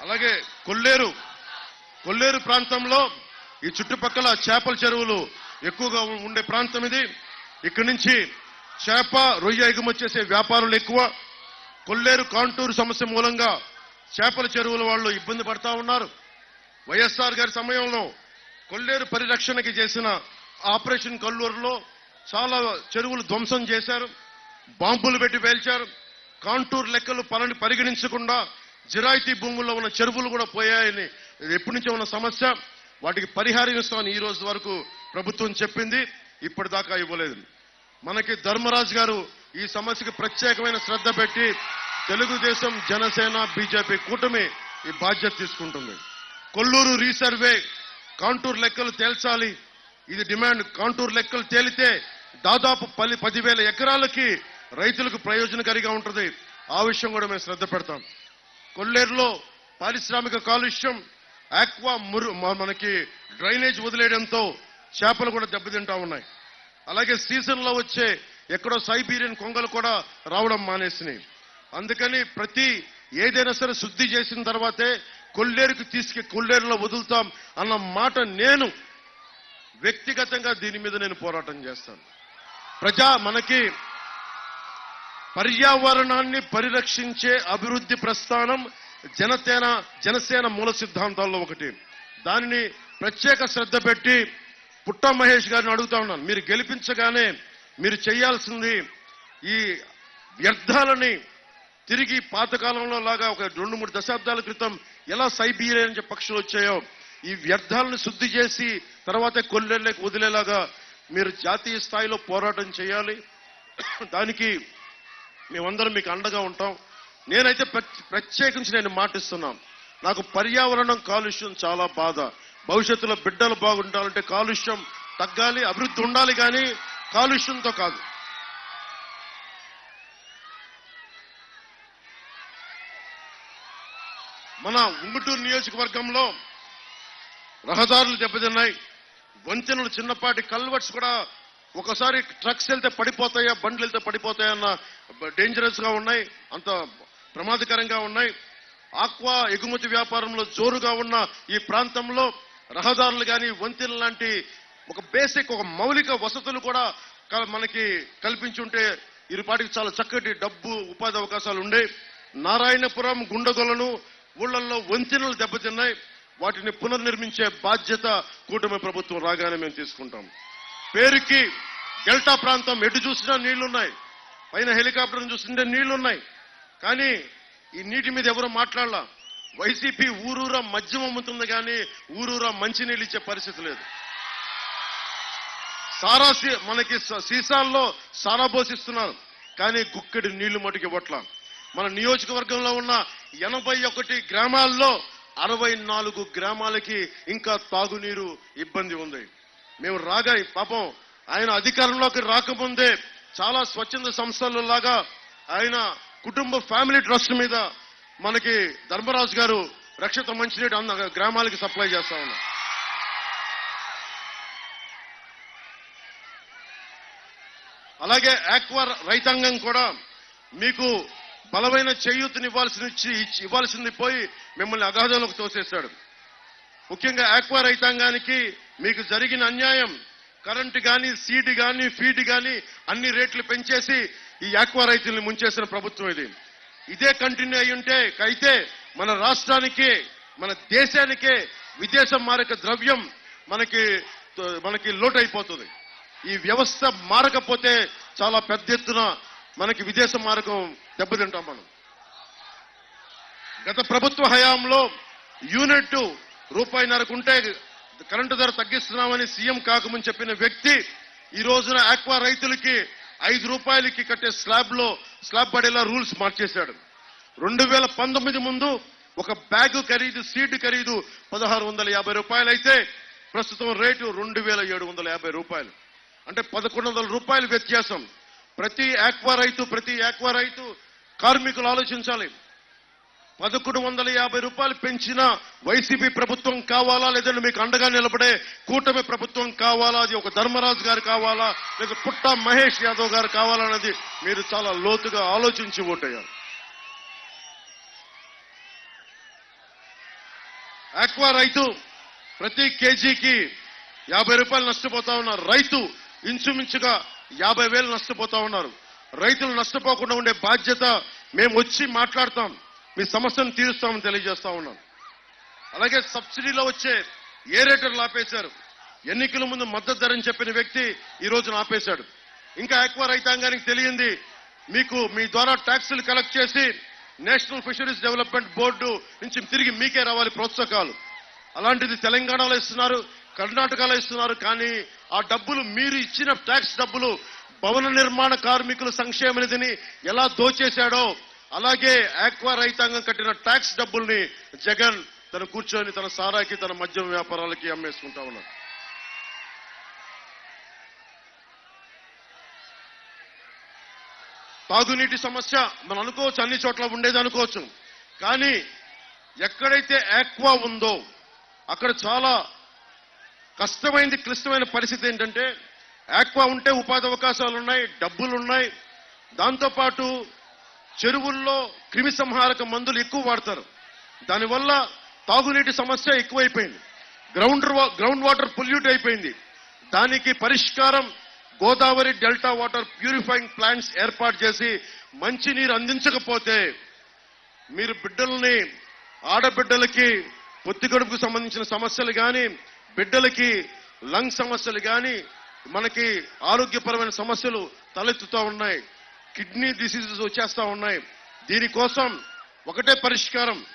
అలాగే కొల్లేరు కొల్లేరు ప్రాంతంలో ఈ చుట్టుపక్కల చేపల చెరువులు ఎక్కువగా ఉండే ప్రాంతం ఇది. ఇక్కడి నుంచి చేప రొయ్య ఎగుమతి చేసే వ్యాపారులు ఎక్కువ. కొల్లేరు కాంటూరు సమస్య మూలంగా చేపల చెరువుల వాళ్ళు ఇబ్బంది పడతా ఉన్నారు. వైఎస్ఆర్ గారి సమయంలో కొల్లేరు పరిరక్షణకి చేసిన ఆపరేషన్ కల్లూరులో చాలా చెరువులు ధ్వంసం చేశారు. బాంబులు పెట్టి పేల్చారు. కాంటూర్ లెక్కలు పలని పరిగణించకుండా జిరాయితీ భూముల్లో ఉన్న చెరువులు కూడా పోయాయని ఎప్పటి నుంచో ఉన్న సమస్య. వాటికి పరిహారం ఇస్తామని ఈ రోజు వరకు ప్రభుత్వం చెప్పింది. ఇప్పటిదాకా ఇవ్వలేదు. మనకి ధర్మరాజు గారు ఈ సమస్యకు ప్రత్యేకమైన శ్రద్ధ పెట్టి తెలుగుదేశం జనసేన బీజేపీ కూటమి ఈ బాధ్యత తీసుకుంటుంది. కొల్లూరు రీసర్వే కాంటూర్ లెక్కలు తేల్చాలి. ఇది డిమాండ్. కాంటూర్ లెక్కలు తేలితే దాదాపు పది పదివేల ఎకరాలకి రైతులకు ప్రయోజనకారిగా ఉంటుంది. ఆ విషయం కూడా మేము శ్రద్ధ పెడతాం. కొల్లేరులో పారిశ్రామిక కాలుష్యం ఆక్వా మురు మనకి డ్రైనేజ్ వదిలేయడంతో చేపలు కూడా దెబ్బతింటా ఉన్నాయి. అలాగే సీజన్లో వచ్చే ఎక్కడో సైబీరియన్ కొంగలు కూడా రావడం మానేసినాయి. అందుకని ప్రతి ఏదైనా సరే శుద్ధి చేసిన తర్వాతే కొల్లేరుకు తీసుకు కొల్లేరులో వదులుతాం అన్న మాట నేను వ్యక్తిగతంగా దీని మీద నేను పోరాటం చేస్తాను. ప్రజా మనకి పర్యావరణాన్ని పరిరక్షించే అభివృద్ధి ప్రస్థానం జనసేన జనసేన మూల సిద్ధాంతాల్లో ఒకటి. దానిని ప్రత్యేక శ్రద్ధ పెట్టి పుట్ట మహేష్ గారిని అడుగుతా ఉన్నాను. మీరు గెలిపించగానే మీరు చేయాల్సింది ఈ వ్యర్థాలని తిరిగి పాతకాలంలో లాగా ఒక రెండు మూడు దశాబ్దాల క్రితం ఎలా సైబీరియన్ పక్షులు వచ్చాయో ఈ వ్యర్థాలను శుద్ధి చేసి తర్వాత కొల్లెళ్ళకి వదిలేలాగా మీరు జాతీయ స్థాయిలో పోరాటం చేయాలి. దానికి మేమందరం మీకు అండగా ఉంటాం. నేనైతే ప్రత్యేకించి నేను మాటిస్తున్నాను నాకు పర్యావరణం కాలుష్యం చాలా బాధ. భవిష్యత్తులో బిడ్డలు బాగుండాలంటే కాలుష్యం తగ్గాలి అభివృద్ధి ఉండాలి కానీ కాలుష్యంతో కాదు. మన ఉంగుటూరు నియోజకవర్గంలో రహదారులు దెబ్బతిన్నాయి. వంతెనలు చిన్నపాటి కల్వర్ట్స్ కూడా ఒకసారి ట్రక్స్ వెళ్తే పడిపోతాయా బండ్లు వెళ్తే పడిపోతాయన్న డేంజరస్గా ఉన్నాయి అంత ప్రమాదకరంగా ఉన్నాయి. ఆక్వా ఎగుమతి వ్యాపారంలో జోరుగా ఉన్న ఈ ప్రాంతంలో రహదారులు కానీ వంతెనలు లాంటి ఒక బేసిక్ ఒక మౌలిక వసతులు కూడా మనకి కల్పించుంటే ఇరుపాటికి చాలా చక్కటి డబ్బు ఉపాధి అవకాశాలు ఉండే. నారాయణపురం గుండగొలను ఊళ్ళల్లో వంతెనలు దెబ్బతిన్నాయి. వాటిని పునర్నిర్మించే బాధ్యత కూటమి ప్రభుత్వం రాగానే మేము తీసుకుంటాం. పేరుకి డెల్టా ప్రాంతం ఎటు చూసినా నీళ్ళున్నాయి. పైన హెలికాప్టర్ చూస్తుంటే నీళ్ళున్నాయి. కానీ ఈ నీటి మీద ఎవరు మాట్లాడలా? వైసీపీ ఊరూరా మద్యం అమ్ముతుంది కానీ ఊరూరా మంచినీళ్ళు ఇచ్చే పరిస్థితి లేదు. సారా సీ- మనకి సీసాల్లో సారా పోషిస్తున్నారు కానీ గుక్కడి నీళ్ళు మటుకు ఇవ్వట్ల. మన నియోజకవర్గంలో ఉన్న ఎనభై ఒకటి గ్రామాల్లో అరవై నాలుగు గ్రామాలకి ఇంకా తాగునీరు ఇబ్బంది ఉంది. మేము రాగా పాపం ఆయన అధికారంలోకి రాకముందే చాలా స్వచ్ఛంద సంస్థల లాగా ఆయన కుటుంబ ఫ్యామిలీ ట్రస్ట్ మీద మనకి ధర్మరాజు గారు రక్షిత మంచినీటి అన్న గ్రామాలకి సప్లై చేస్తా ఉన్నాం అలాగే ఆక్వా రైతాంగం కూడా మీకు బలమైన చేయూతనివ్వాల్సింది ఇచ్చి ఇచ్చి- ఇవ్వాల్సింది పోయి మిమ్మల్ని అగాధంలోకి తోసేశాడు. ముఖ్యంగా ఆక్వా రైతాంగానికి మీకు జరిగిన అన్యాయం కరెంటు కానీ సీడ్ కానీ ఫీడ్ కానీ అన్ని రేట్లు పెంచేసి ఈ ఆక్వా రైతుల్ని ముంచేసిన ప్రభుత్వం ఇది. ఇదే కంటిన్యూ అయి ఉంటే అయితే మన రాష్ట్రానికి మన దేశానికే విదేశం మారక ద్రవ్యం మనకి మనకి లోటు అయిపోతుంది ఈ వ్యవస్థ మారకపోతే చాలా పెద్ద ఎత్తున మనకి విదేశ మార్గం దెబ్బతింటాం మనం. గత ప్రభుత్వ హయాంలో యూనిట్ రూపాయిన్నరకు ఉంటే కరెంటు ధర తగ్గిస్తున్నామని సీఎం కాకముందు చెప్పిన వ్యక్తి ఈ రోజున ఆక్వా రైతులకి ఐదు రూపాయలకి కట్టే స్లాబ్లో స్లాబ్ పడేలా రూల్స్ మార్చేశాడు. రెండు వేల పంతొమ్మిది ముందు ఒక బ్యాగ్ ఖరీదు సీడ్ ఖరీదు పదహారు వందల యాభై రూపాయలు అయితే ప్రస్తుతం రేటు రెండు వేల ఏడు వందల యాభై రూపాయలు. అంటే పదకొండు వందల రూపాయలు వ్యత్యాసం. ప్రతి ఆక్వా రైతు ప్రతి ఆక్వా రైతు కార్మికులు ఆలోచించాలి. పదకొండు వందల యాభై రూపాయలు పెంచిన వైసీపీ ప్రభుత్వం కావాలా? లేదంటే మీకు అండగా నిలబడే కూటమి ప్రభుత్వం కావాలా? అది ఒక ధర్మరాజు గారు కావాలా? లేదా పుట్ట మహేష్ యాదవ్ గారు కావాలా అనేది మీరు చాలా లోతుగా ఆలోచించి ఓటయ్యారు. ఆక్వా రైతు ప్రతి కేజీకి యాభై రూపాయలు నష్టపోతా ఉన్నారు. రైతు ఇంచుమించుగా యాభై వేలు నష్టపోతా ఉన్నారు. రైతులు నష్టపోకుండా ఉండే బాధ్యత మేము వచ్చి మాట్లాడతాం. మీ సమస్యను తీరుస్తామని తెలియజేస్తా ఉన్నాను. అలాగే సబ్సిడీలో వచ్చే ఏరేటర్లు ఆపేశారు. ఎన్నికల ముందు మద్దతు ధరని చెప్పిన వ్యక్తి ఈ రోజున ఆపేశాడు. ఇంకా ఎక్కువ రైతాంగానికి తెలియంది మీకు మీ ద్వారా ట్యాక్సులు కలెక్ట్ చేసి నేషనల్ ఫిషరీస్ డెవలప్మెంట్ బోర్డు నుంచి తిరిగి మీకే రావాలి ప్రోత్సాహకాలు. అలాంటిది తెలంగాణలో ఇస్తున్నారు కర్ణాటకలో ఇస్తున్నారు కానీ ఆ డబ్బులు మీరు ఇచ్చిన ట్యాక్స్ డబ్బులు భవన నిర్మాణ కార్మికుల సంక్షేమ నిధిని ఎలా దోచేశాడో అలాగే ఆక్వా రైతాంగం కట్టిన ట్యాక్స్ డబ్బుల్ని జగన్ తను కూర్చొని తన సారాకి తన మద్యం వ్యాపారాలకి అమ్మేసుకుంటా ఉన్నాడు తాగునీటి సమస్య మనం అనుకోవచ్చు అన్ని చోట్ల ఉండేది అనుకోవచ్చు. కానీ ఎక్కడైతే ఆక్వా ఉందో అక్కడ చాలా కష్టమైంది క్లిష్టమైన పరిస్థితి ఏంటంటే ఆక్వా ఉంటే ఉపాధి అవకాశాలు ఉన్నాయి డబ్బులు ఉన్నాయి దాంతోపాటు చెరువుల్లో క్రిమి సంహారక మందులు ఎక్కువ వాడతారు. దానివల్ల తాగునీటి సమస్య ఎక్కువైపోయింది. గ్రౌండ్ వా- గ్రౌండ్ వాటర్ పొల్యూట్ అయిపోయింది. దానికి పరిష్కారం Godavari delta water purifying plants ఏర్పాటు చేసి మంచినీరు అందించకపోతే మీరు బిడ్డల్ని ఆడబిడ్డలకి పొత్తికడుపుకు సంబంధించిన సమస్యలు కానీ బిడ్డలకి లంగ్ సమస్యలు కానీ మనకి ఆరోగ్యపరమైన సమస్యలు తలెత్తుతూ ఉన్నాయి. కిడ్నీ డిసీజెస్ వచ్చేస్తా ఉన్నాయి. దీనికోసం ఒకటే పరిష్కారం.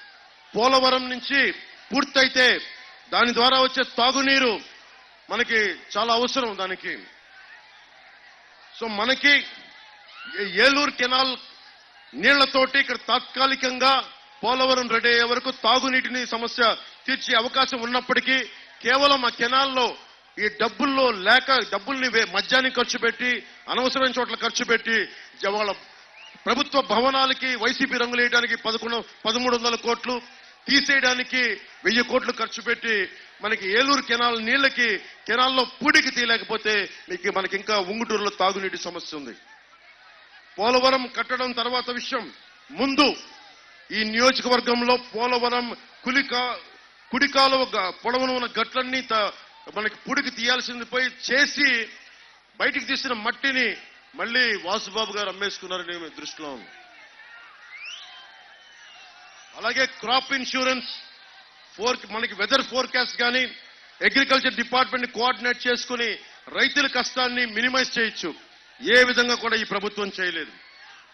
పోలవరం నుంచి పూర్తయితే దాని ద్వారా వచ్చే తాగునీరు మనకి చాలా అవసరం దానికి. సో మనకి ఏలూరు కెనాల్ నీళ్ళతోటి ఇక్కడ తాత్కాలికంగా పోలవరం రెడీ అయ్యే వరకు తాగునీటిని సమస్య తీర్చే అవకాశం ఉన్నప్పటికీ కేవలం ఆ కెనాల్లో ఈ డబ్బుల్లో లేక డబ్బుల్ని వే- మద్యానికి ఖర్చు పెట్టి అనవసరమైన చోట్ల ఖర్చు పెట్టి వాళ్ళ ప్రభుత్వ భవనాలకి వైసీపీ రంగులు వేయడానికి పదకొండు పదమూడు వందల కోట్లు తీసేయడానికి వెయ్యి కోట్లు ఖర్చు పెట్టి మనకి ఏలూరు కెనాల్ నీళ్ళకి కెనాల్లో పూడికి తీయలేకపోతే మీకు మనకి ఇంకా ఉంగుటూరులో తాగునీటి సమస్య ఉంది. పోలవరం కట్టడం తర్వాత విషయం. ముందు ఈ నియోజకవర్గంలో పోలవరం కులికా కుడికాలు గ- పొడవున ఉన్న గట్లన్నీ త- మనకి పుడికి తీయాల్సింది పోయి చేసి బయటికి తీసిన మట్టిని మళ్ళీ వాసుబాబు గారు అమ్మేసుకున్నారని మీ దృష్టిలో ఉంది అలాగే క్రాప్ ఇన్సూరెన్స్ ఫోర్ మనకి వెదర్ ఫోర్కాస్ట్ కానీ అగ్రికల్చర్ డిపార్ట్మెంట్ కోఆర్డినేట్ చేసుకుని రైతుల కష్టాన్ని మినిమైజ్ చేయొచ్చు. ఏ విధంగా కూడా ఈ ప్రభుత్వం చేయలేదు.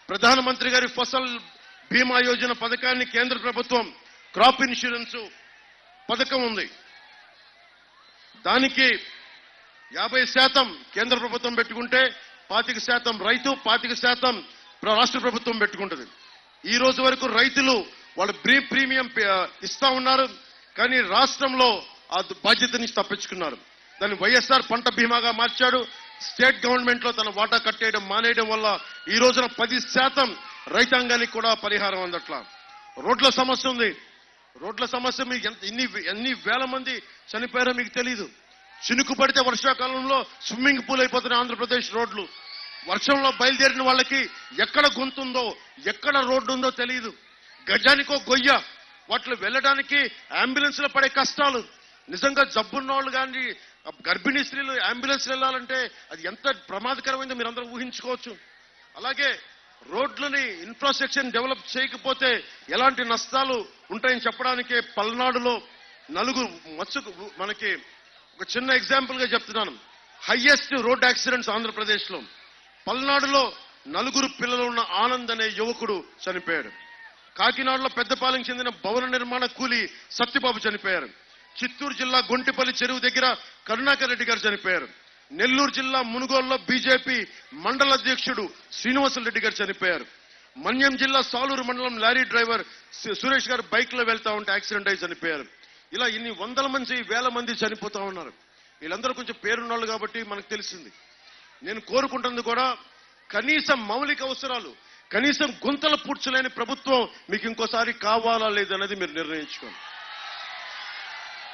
ప్రధానమంత్రి గారి ఫసల్ బీమా యోజన పథకాన్ని కేంద్ర ప్రభుత్వం క్రాప్ ఇన్సూరెన్స్ పథకం ఉంది. దానికి యాభై శాతం కేంద్ర ప్రభుత్వం పెట్టుకుంటే పాతిక శాతం రైతు పాతిక శాతం రాష్ట్ర ప్రభుత్వం పెట్టుకుంటుంది. ఈ రోజు వరకు రైతులు వాళ్ళు బ్రీ ప్రీమియం ఇస్తా ఉన్నారు కానీ రాష్ట్రంలో ఆ బాధ్యత నుంచి తప్పించుకున్నారు. దాన్ని వైఎస్ఆర్ పంట బీమాగా మార్చాడు. స్టేట్ గవర్నమెంట్లో తన వాటా కట్టేయడం మానేయడం వల్ల ఈ రోజున పది శాతం రైతాంగానికి కూడా పరిహారం అందట్లా. రోడ్ల సమస్య ఉంది. రోడ్ల సమస్య మీకు ఎంత ఎన్ని ఎన్ని వేల మంది చనిపోయారో మీకు తెలియదు చినుకు పడితే వర్షాకాలంలో స్విమ్మింగ్ పూల్ అయిపోతున్నాయి ఆంధ్రప్రదేశ్ రోడ్లు. వర్షంలో బయలుదేరిన వాళ్ళకి ఎక్కడ గుంతుందో ఎక్కడ రోడ్డు ఉందో తెలియదు గజానికో గొయ్య వాటిలో వెళ్ళడానికి అంబులెన్స్లో పడే కష్టాలు. నిజంగా జబ్బున్న వాళ్ళు కానీ గర్భిణీ స్త్రీలు అంబులెన్స్ వెళ్ళాలంటే అది ఎంత ప్రమాదకరమైందో మీరందరూ ఊహించుకోవచ్చు. అలాగే రోడ్లని ఇన్ఫ్రాస్ట్రక్చర్ డెవలప్ చేయకపోతే ఎలాంటి నష్టాలు ఉంటాయని చెప్పడానికి పల్నాడులో నలుగురు మత్స్సు మనకి ఒక చిన్న ఎగ్జాంపుల్గా చెప్తున్నాను. హయ్యెస్ట్ రోడ్ యాక్సిడెంట్స్ ఆంధ్రప్రదేశ్లో. పల్నాడులో నలుగురు పిల్లలు ఉన్న ఆనంద్ అనే యువకుడు చనిపోయాడు. కాకినాడలో పెద్దపాలెం చెందిన భవన నిర్మాణ కూలి సత్యబాబు చనిపోయారు. చిత్తూరు జిల్లా గొంటిపల్లి చెరువు దగ్గర కరుణాకర్ రెడ్డి గారు చనిపోయారు. నెల్లూరు జిల్లా మునుగోలులో బీజేపీ మండల అధ్యక్షుడు శ్రీనివాసులు రెడ్డి గారు చనిపోయారు. మన్యం జిల్లా సాలూరు మండలం లారీ డ్రైవర్ సురేష్ గారు బైక్లో వెళ్తా ఉంటే యాక్సిడెంట్ అయి చనిపోయారు. ఇలా ఇన్ని వందల మంది వేల మంది చనిపోతా ఉన్నారు. వీళ్ళందరూ కొంచెం పేరున్నోళ్ళు కాబట్టి మనకు తెలిసింది. నేను కోరుకుంటుంది కూడా కనీసం మౌలిక అవసరాలు కనీసం గుంతలు పూడ్చలేని ప్రభుత్వం మీకు ఇంకోసారి కావాలా లేదనేది మీరు నిర్ణయించుకోండి.